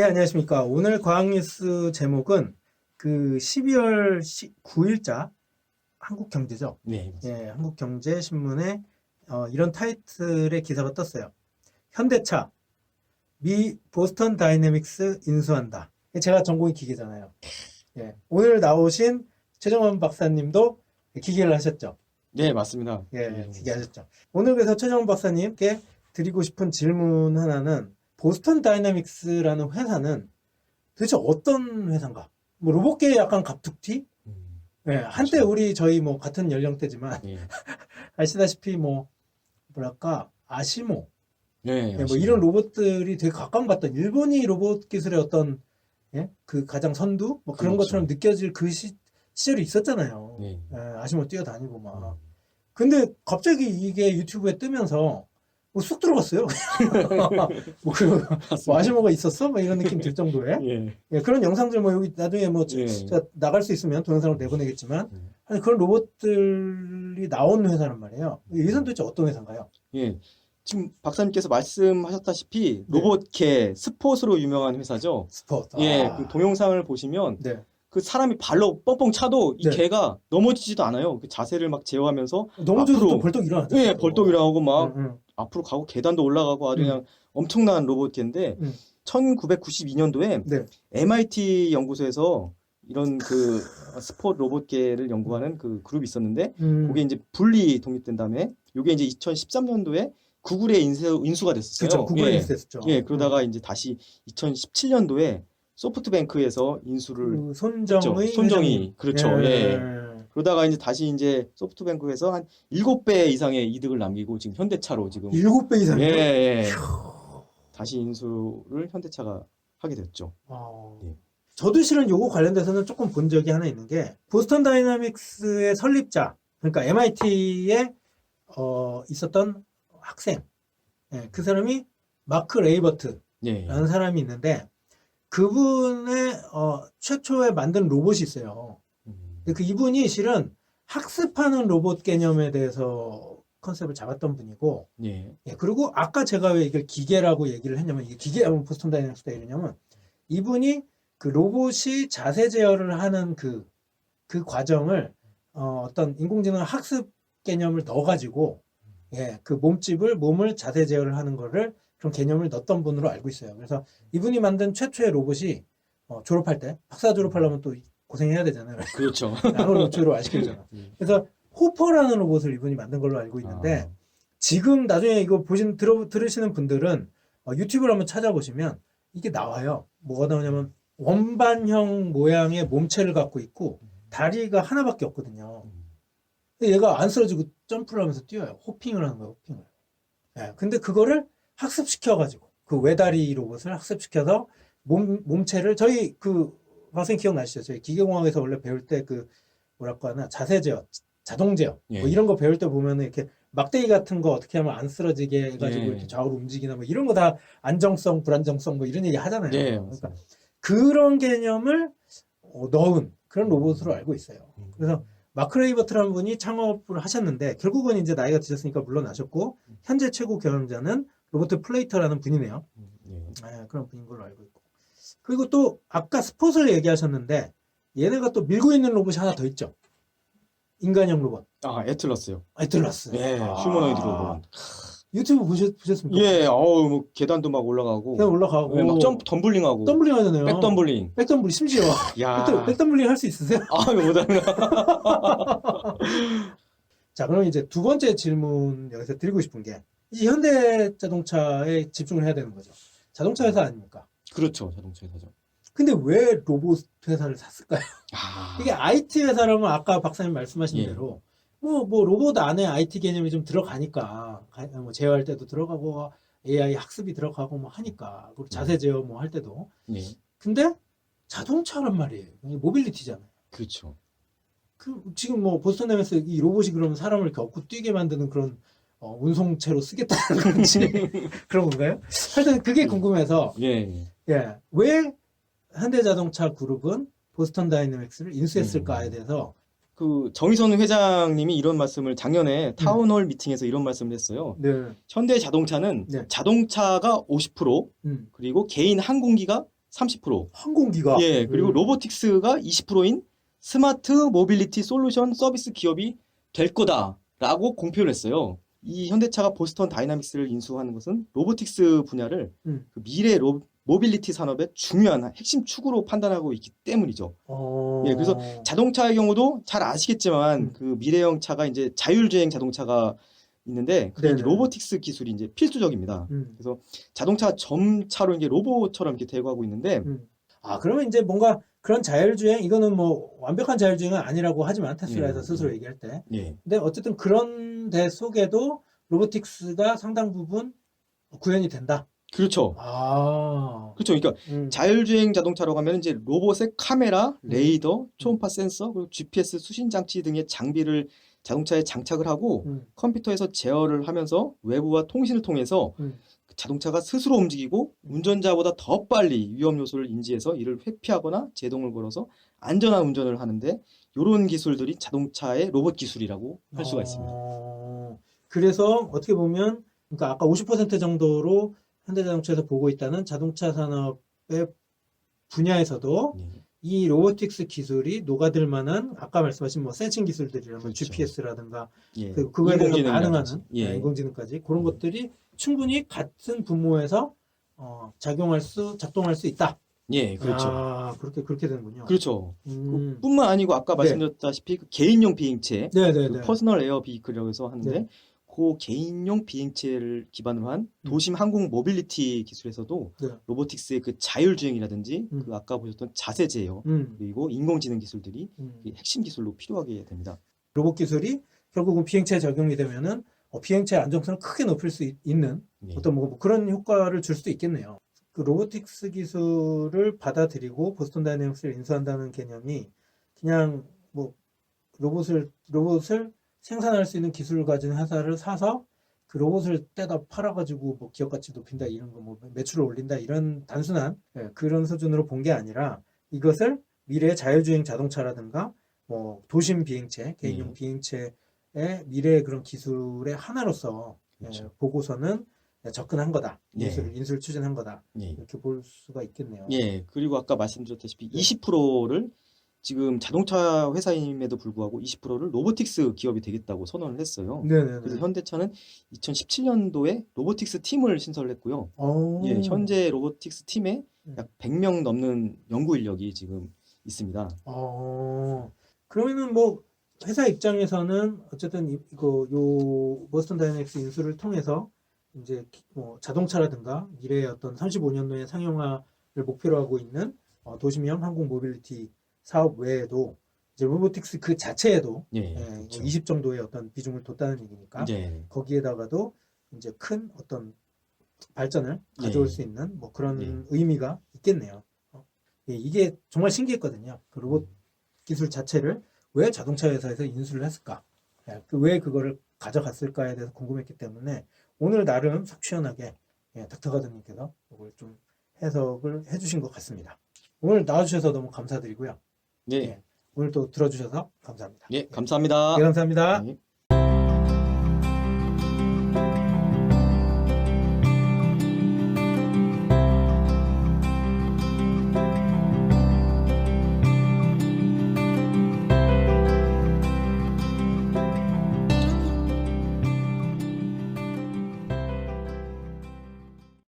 예, 안녕하십니까. 오늘 과학뉴스 제목은 그 12월 9일자 한국경제죠. 네. 예, 한국경제신문에 어, 이런 타이틀의 기사가 떴어요. 현대차, 미 보스턴 다이내믹스 인수한다. 제가 전공이 기계잖아요. 예, 오늘 나오신 최정원 박사님도 기계를 하셨죠. 네, 맞습니다. 예, 네. 기계하셨죠. 오늘 그래서 최정원 박사님께 드리고 싶은 질문 하나는 보스턴 다이내믹스라는 회사는 도대체 어떤 회사인가? 뭐 로봇계의 약간 갑툭튀? 음, 예, 한때 우리 저희 뭐 같은 연령대지만 예. 아시다시피 뭐 뭐랄까 아시모 네. 예, 뭐. 이런 로봇들이 되게 가까운봤던 일본이 로봇 기술의 어떤 예? 그 가장 선두 뭐 그런 그렇죠. 것처럼 느껴질 그 시, 시절이 있었잖아요. 네. 예, 아시모 뛰어다니고 막. 음. 근데 갑자기 이게 유튜브에 뜨면서 뭐 쑥 들어갔어요. 뭐 그리고 뭐 아시모가 있었어? 뭐 이런 느낌 들 정도의 예. 예, 그런 영상들 뭐 여기 나중에 뭐 예. 제가 나갈 수 있으면 동영상을 내보내겠지만 음. 아니 그런 로봇들이 나온 회사란 말이에요. 이 회사는 도대체 어떤 회사인가요? 예. 지금 박사님께서 말씀하셨다시피 네. 로봇계 스폿으로 유명한 회사죠. 스포츠. 예, 아, 그 동영상을 보시면 네. 그 사람이 발로 뻥뻥 차도 이 네. 개가 넘어지지도 않아요. 그 자세를 막 제어하면서 넘어져도 앞으로- 또 벌떡 일어나죠. 예, 벌떡 일어나고 막 응, 응. 앞으로 가고 계단도 올라가고 아주 음. 그냥 엄청난 로봇계인데 음. 1992년도에 네. MIT 연구소에서 이런 그 스포 로봇계를 연구하는 그 그룹이 있었는데 음. 그게 이제 분리 독립된 다음에 이게 이제 2013년도에 구글에 인수, 인수가 됐었어요. 그렇죠. 구글에 예. 인수했었죠. 예, 그러다가 이제 다시 2017년도에 소프트뱅크에서 인수를 그 손정의 했죠. 회장님. 그렇죠. 예. 그러다가 이제 다시 이제 소프트뱅크에서 한 7배 이상의 이득을 남기고 지금 현대차로 지금 일곱 배 이상. 예, 예. 다시 인수를 현대차가 하게 됐죠. 어. 예. 저도 실은 요거 관련돼서는 조금 본 적이 하나 있는 게 보스턴 다이나믹스의 설립자 그러니까 MIT에 어, 있었던 학생 예, 그 사람이 마크 레이버트라는 예. 사람이 있는데 그분의 어, 최초에 만든 로봇이 있어요. 그 이분이 실은 학습하는 로봇 개념에 대해서 컨셉을 잡았던 분이고 예. 예, 그리고 아까 제가 왜 이걸 기계라고 얘기를 했냐면 이게 기계 하면 보스턴 다이내믹스다 이러냐면 이분이 그 로봇이 자세 제어를 하는 그, 그 과정을 어, 어떤 인공지능 학습 개념을 넣어가지고 예, 그 몸집을 몸을 자세 제어를 하는 거를 그런 개념을 넣었던 분으로 알고 있어요. 그래서 이분이 만든 최초의 로봇이 어, 졸업할 때 박사 졸업하려면 또 고생해야 되잖아요. 그렇죠. 나노 시키잖아. 음. 그래서 호퍼라는 로봇을 이분이 만든 걸로 알고 있는데 아, 지금 나중에 이거 보신 들어 들으시는 분들은 어, 유튜브를 한번 찾아보시면 이게 나와요. 뭐가 나오냐면 원반형 모양의 몸체를 갖고 있고 다리가 하나밖에 없거든요. 음. 근데 얘가 안 쓰러지고 점프를 하면서 뛰어요. 호핑을 하는 거예요. 호핑을. 예, 근데 그거를 학습시켜 가지고 그 외다리 로봇을 학습시켜서 몸 몸체를 저희 그 박사님 기억나시죠? 저희 기계공학에서 원래 배울 때 그 뭐랄까 하나 자세 제어, 자동 제어 예. 뭐 이런 거 배울 때 보면은 이렇게 막대기 같은 거 어떻게 하면 안 쓰러지게 해가지고 예. 이렇게 좌우로 움직이나 뭐 이런 거 다 안정성, 불안정성 뭐 이런 얘기 하잖아요. 네, 그러니까. 그런 개념을 어, 넣은 그런 로봇으로 알고 있어요. 음. 그래서 마크 레이버트라는 분이 창업을 하셨는데 결국은 이제 나이가 드셨으니까 물러나셨고 현재 최고 경영자는 로버트 플레이터라는 분이네요. 음, 예. 네, 그런 분인 걸로 알고 있고. 그리고 또 아까 스폿을 얘기하셨는데 얘네가 또 밀고 있는 로봇이 하나 더 있죠. 인간형 로봇. 아, 애틀러스요. 아이틀러스. 예, 아. 휴머노이드 로봇. 유튜브 보셨, 보셨습니까? 예, 어우, 뭐 계단도 막 올라가고. 그냥 올라가고. 예, 막 점프 덤블링하고. 덤블링 하잖아요. 백덤블링. 백덤블링 심지어. 야. 백- 백덤블링 할 수 있으세요? 아, 이거 못하나. 자, 그럼 이제 두 번째 질문 여기서 드리고 싶은 게, 이 현대 자동차에 집중을 해야 되는 거죠. 자동차 회사 아닙니까? 그렇죠, 자동차 회사죠. 근데 왜 로봇 회사를 샀을까요? 아, 이게 IT 회사라면 아까 박사님 말씀하신 예. 대로, 뭐, 뭐, 로봇 안에 IT 개념이 좀 들어가니까, 가- 뭐, 제어할 때도 들어가고, AI 학습이 들어가고 뭐 하니까, 그리고 자세 제어 뭐 할 때도. 예, 근데 자동차란 말이에요. 모빌리티잖아요. 그렇죠. 그 지금 뭐 보스턴 엠에서 이 로봇이 그러면 사람을 이렇게 업고 뛰게 만드는 그런 어, 운송체로 쓰겠다는 건지 그런 건가요? 하여튼 그게 궁금해서 예, 예. 예, 왜 현대자동차 그룹은 보스턴 다이내믹스를 인수했을까에 음. 대해서 그 정의선 회장님이 이런 말씀을 작년에 타운홀 미팅에서 이런 말씀을 했어요. 네, 현대 자동차는 네. 자동차가 50% 음, 그리고 개인 항공기가 30%. 항공기가 예, 그리고 음. 로보틱스가 20%인 스마트 모빌리티 솔루션 서비스 기업이 될 거다라고 공표를 했어요. 이 현대차가 보스턴 다이나믹스를 인수하는 것은 로보틱스 분야를 음. 그 미래 로, 모빌리티 산업의 중요한 핵심 축으로 판단하고 있기 때문이죠. 어... 예, 그래서 자동차의 경우도 잘 아시겠지만 음. 그 미래형 차가 이제 자율주행 자동차가 있는데 그게 이제. 로보틱스 기술이 이제 필수적입니다. 음. 자동차 점차로 이제 로봇처럼 이렇게 대거하고 있는데 음. 아, 그러면 이제 뭔가 그런 자율주행, 이거는 뭐 완벽한 자율주행은 아니라고 하지만 테슬라에서 예, 스스로 예. 얘기할 때. 예, 근데 어쨌든 그런 데 속에도 로보틱스가 상당 부분 구현이 된다. 그렇죠. 아. 그렇죠. 그러니까 음. 자율주행 자동차라고 하면 이제 로봇의 카메라, 레이더, 초음파 센서, 그리고 GPS 수신 장치 등의 장비를 자동차에 장착을 하고 음. 컴퓨터에서 제어를 하면서 외부와 통신을 통해서 음. 그 자동차가 스스로 움직이고 운전자보다 더 빨리 위험 요소를 인지해서 이를 회피하거나 제동을 걸어서 안전한 운전을 하는데 이런 기술들이 자동차의 로봇 기술이라고 할 수가 있습니다. 어, 그래서 어떻게 보면 그러니까 아까 50% 정도로 현대자동차에서 보고 있다는 자동차 산업의 분야에서도 예. 이 로보틱스 기술이 녹아들 만한 아까 말씀하신 뭐 센싱 기술들이라면 그렇죠. GPS라든가 예. 그 그거에 대해서. 반응하는 예. 네, 인공지능까지 그런 음. 것들이 충분히 같은 분모에서 어, 작용할 수 작동할 수 있다. 예, 그렇죠. 아, 그렇게 그렇게 되는군요. 그렇죠. 음. 뿐만 아니고 아까 네. 말씀드렸다시피 그 개인용 비행체, 네, 네, 그 네. 퍼스널 에어 비클이라고 해서 하는데 네. 그 개인용 비행체를 기반으로 한 음. 도심 항공 모빌리티 기술에서도 네. 로보틱스의 그 자율주행이라든지 음. 그 아까 보셨던 자세 제어 음, 그리고 인공지능 기술들이 음. 이 핵심 기술로 필요하게 됩니다. 로봇 기술이 결국은 비행체에 적용이 되면은 어, 비행체의 안정성을 크게 높일 수 있, 는 예. 어떤 뭐 그런 효과를 줄 수도 있겠네요. 그 로보틱스 기술을 받아들이고 보스턴 다이내믹스를 인수한다는 개념이 그냥 뭐 로봇을 로봇을 생산할 수 있는 기술을 가진 회사를 사서 그 로봇을 떼다 팔아가지고 뭐 기업 가치 높인다 이런 거 뭐 매출을 올린다 이런 단순한 예, 그런 수준으로 본 게 아니라 이것을 미래의 자율주행 자동차라든가 뭐 도심 비행체 개인용 예. 비행체의 미래의 그런 기술의 하나로서 예, 그렇죠. 보고서는 접근한 거다 예. 인수를 인수를 추진한 거다 예. 이렇게 볼 수가 있겠네요. 예, 그리고 아까 말씀드렸다시피 네. 20%를 지금 자동차 회사임에도 불구하고 20%를 로보틱스 기업이 되겠다고 선언을 했어요. 네네네. 그래서 현대차는 2017년도에 로보틱스 팀을 신설을 했고요. 어. 예, 현재 로보틱스 팀에 음. 약 100명 넘는 연구 인력이 지금 있습니다. 어, 그러면은 뭐 회사 입장에서는 어쨌든 이- 이거 요 보스턴 다이내믹스 인수를 통해서 이제 기- 뭐 자동차라든가 미래의 어떤 35년도의 상용화를 목표로 하고 있는 어, 도심형 항공 모빌리티 사업 외에도 이제 로보틱스 그 자체에도 예, 예, 그렇죠. 20 정도의 어떤 비중을 뒀다는 얘기니까 예, 거기에다가도 이제 큰 어떤 발전을 가져올 예. 수 있는 뭐 그런 예. 의미가 있겠네요. 어, 예, 이게 정말 신기했거든요. 그 로봇 음. 기술 자체를 왜 자동차 회사에서 인수를 했을까? 예, 그왜 그거를 가져갔을까에 대해서 궁금했기 때문에 오늘 나름 속 시원하게 예, 닥터가드님께서 이걸 좀 해석을 해주신 것 같습니다. 오늘 나와주셔서 너무 감사드리고요. 네, 예. 오늘 또 들어주셔서 감사합니다. 예, 감사합니다. 예, 감사합니다. 네.